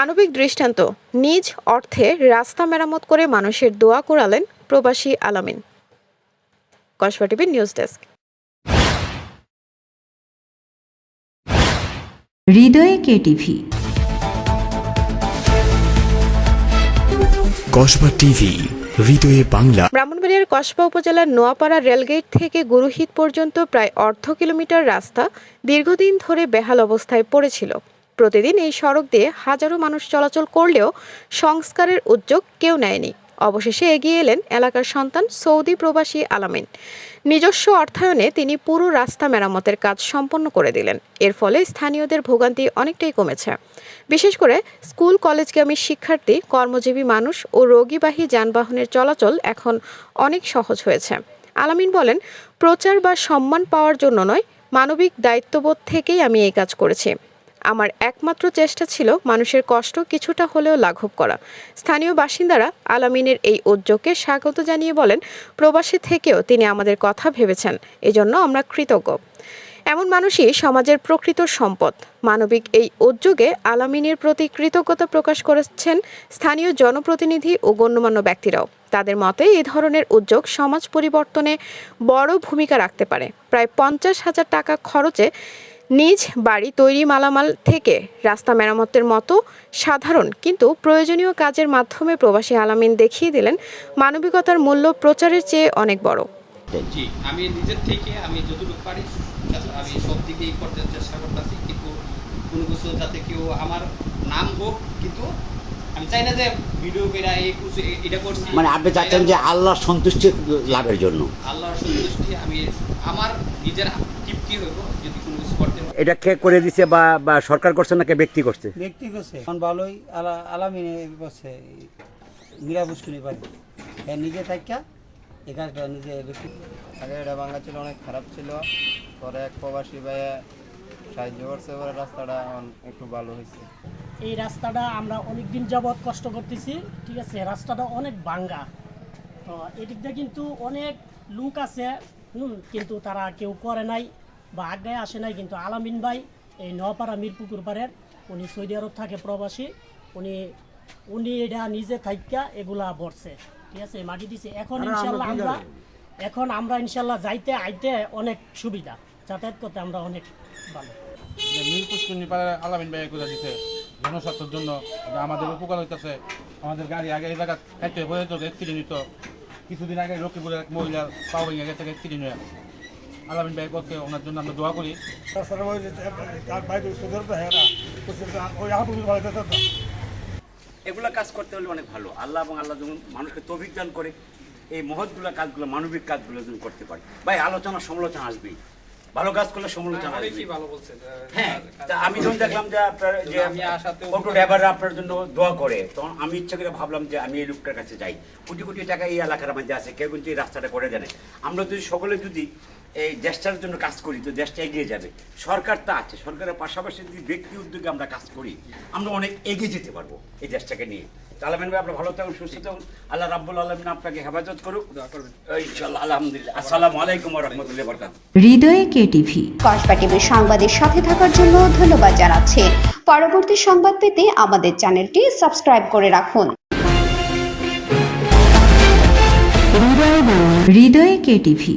মানবিক দৃষ্টান্ত নিজ অর্থে রাস্তা মেরামত করে মানুষের দোয়া করালেন প্রবাসী Alamin. Kasba TV news desk. হৃদয়ে কসবা টিভি হৃদয়ে বাংলা। ব্রাহ্মণবাড়িয়ার কসবা উপজেলার নোয়াপাড়া রেলগেট থেকে গুরুহিত পর্যন্ত প্রায় অর্ধ কিলোমিটার রাস্তা দীর্ঘদিন ধরে বেহাল অবস্থায় পড়েছিল। প্রতিদিন এই সড়ক দিয়ে হাজারো মানুষ চলাচল করলেও সংস্কারের উদ্যোগ কেউ নেয়নি। অবশেষে এগিয়ে এলেন এলাকার সন্তান সৌদি প্রবাসী আলামিন। নিজস্ব অর্থায়নে তিনি পুরো রাস্তা মেরামতের কাজ সম্পন্ন করে দিলেন। এর ফলে স্থানীয়দের ভোগান্তি অনেকটাই কমেছে। বিশেষ করে স্কুল কলেজগামী শিক্ষার্থী, কর্মজীবী মানুষ ও রোগীবাহী যানবাহনের চলাচল এখন অনেক সহজ হয়েছে। আলামিন বলেন, প্রচার বা সম্মান পাওয়ার জন্য নয়, মানবিক দায়িত্ববোধ থেকেই আমি এই কাজ করেছি। আমার একমাত্র চেষ্টা ছিল মানুষের কষ্ট কিছুটা হলেও লাঘব করা। স্থানীয় বাসিন্দারা আলামিনের এই উদ্যোগকে স্বাগত জানিয়ে বলেন, প্রবাসী থেকেও তিনি আমাদের কথা ভেবেছেন, এজন্য আমরা কৃতজ্ঞ। এমন মানুষই সমাজের প্রকৃত সম্পদ। মানবিক এই উদ্যোগে আলামিনের প্রতি কৃতজ্ঞতা প্রকাশ করেছেন স্থানীয় জনপ্রতিনিধি ও গণ্যমান্য ব্যক্তিরাও। তাদের মতে এই ধরনের উদ্যোগ সমাজ পরিবর্তনে বড় ভূমিকা রাখতে পারে। প্রায় পঞ্চাশ হাজার টাকা খরচে নিজ বাড়ি তৈরি মালামাল থেকে রাস্তা মেরামতের মতো সাধারণ কিন্তু প্রয়োজনীয় কাজের মাধ্যমে প্রবাসী আলামিন দেখিয়ে দিলেন মানবিকতার মূল্য প্রচারের চেয়ে অনেক বড় জি আমি নিজের থেকে আমি যতটুকু পারি আমি সব দিকেই করতে চেষ্টা করতেছি কিন্তু কোনো কিছু যাতে কেউ আমার নাম হোক কিন্তু আমি চাই না যে ভিডিও করে এই কিছু এটা করছি মানে আপনি চাচ্ছেন যে আল্লাহর সন্তুষ্টি লাভের জন্য আল্লাহর সন্তুষ্টি আমি আমার নিজের তৃপ্তি হইব যদি কোনো কিছু করতে। এটা কে করে দিছে বা বা সরকার করছে না কে ব্যক্তি করছে? ব্যক্তি করছে। এখন ভালোই আলা আলামিনে করছে মীরা পুষ্করি পারি হ্যাঁ নিজে থাকা এই কাজটা নিজে ব্যক্তি আগে এটা ভাঙা ছিল অনেক খারাপ ছিল। পরে এক প্রবাসী ভাইয়া সাহায্য করছে পরে রাস্তাটা এখন একটু ভালো হয়েছে এই রাস্তাটা আমরা অনেক দিন যাবৎ কষ্ট করতেছি ঠিক আছে? রাস্তাটা অনেক বাঙ্গা তো এদিক দিয়ে কিন্তু অনেক লোক আছে হুম কিন্তু তারা কেউ করে নাই। বা আগে আসে নাই কিন্তু আলামিন ভাই এই নপাড়া মিরপুকুর পাড়ের উনি সৌদি আরব থাকে প্রবাসী উনি উনি এটা নিজে থাইকা এগুলা বসছে ঠিক আছে মাটি দিছে। এখন ইনশাল্লাহ আমরা এখন আমরা ইনশাল্লাহ যাইতে আইতে অনেক সুবিধা। যাতায়াত করতে আমরা অনেক ভালো। আলামিন ভাই এগুলো দিছে জনস্বার্থের জন্য। আমাদের উপকার হইতেছে। আমাদের গাড়ি আগে এই জায়গা খাইতে হয়ে যেত অ্যাক্সিডেন্ট হইতো। কিছুদিন আগে লক্ষ্মীপুরে এক মহিলার পাও ভেঙে গেছে অ্যাক্সিডেন্ট হয়ে আলামিন ভাই বলছে ওনার জন্য আমরা দোয়া করি। এগুলা কাজ করতে হলে অনেক ভালো। আল্লাহ এবং আল্লাহ যখন মানুষকে তৌফিক দান করে এই মহৎগুলো কাজগুলো মানবিক কাজগুলো যেন করতে পারে। ভাই আলোচনা সমালোচনা আসবেই। ভালো কাজ করলে সমালোচনা আসবে হ্যাঁ তা আমি যখন দেখলাম যে আপনার যে আমি অটো ড্রাইভাররা আপনার জন্য দোয়া করে তখন আমি ইচ্ছা করে ভাবলাম যে আমি এই লোকটার কাছে যাই। কোটি কোটি টাকা এই এলাকার মধ্যে আছে কেউ কিন্তু এই রাস্তাটা করে জানে আমরা যদি সকলে যদি এই দেশটার জন্য কাজ করি তো দেশটা এগিয়ে যাবে। সরকার তা আছে সরকারের পাশাপাশি যদি ব্যক্তি উদ্যোগে আমরা কাজ করি আমরা অনেক এগিয়ে যেতে পারব এই দেশটাকে নিয়ে। তালামেন ভাই আপনার ভালো থাকুন সুস্থ থাকুন। আল্লাহ রাব্বুল আলমিন আপনাকে হেফাজত করুক। ইনশাল্লাহ আলহামদুলিল্লাহ। আসসালামু আলাইকুম রহমতুল্লাহ বরকাত হৃদয়ে কেটিভি কসবা টিভির সংবাদের সাথে থাকার জন্য ধন্যবাদ জানাচ্ছি। পরবর্তী সংবাদ পেতে আমাদের চ্যানেলটি সাবস্ক্রাইব করে রাখুন। হৃদয়ে কেটিভি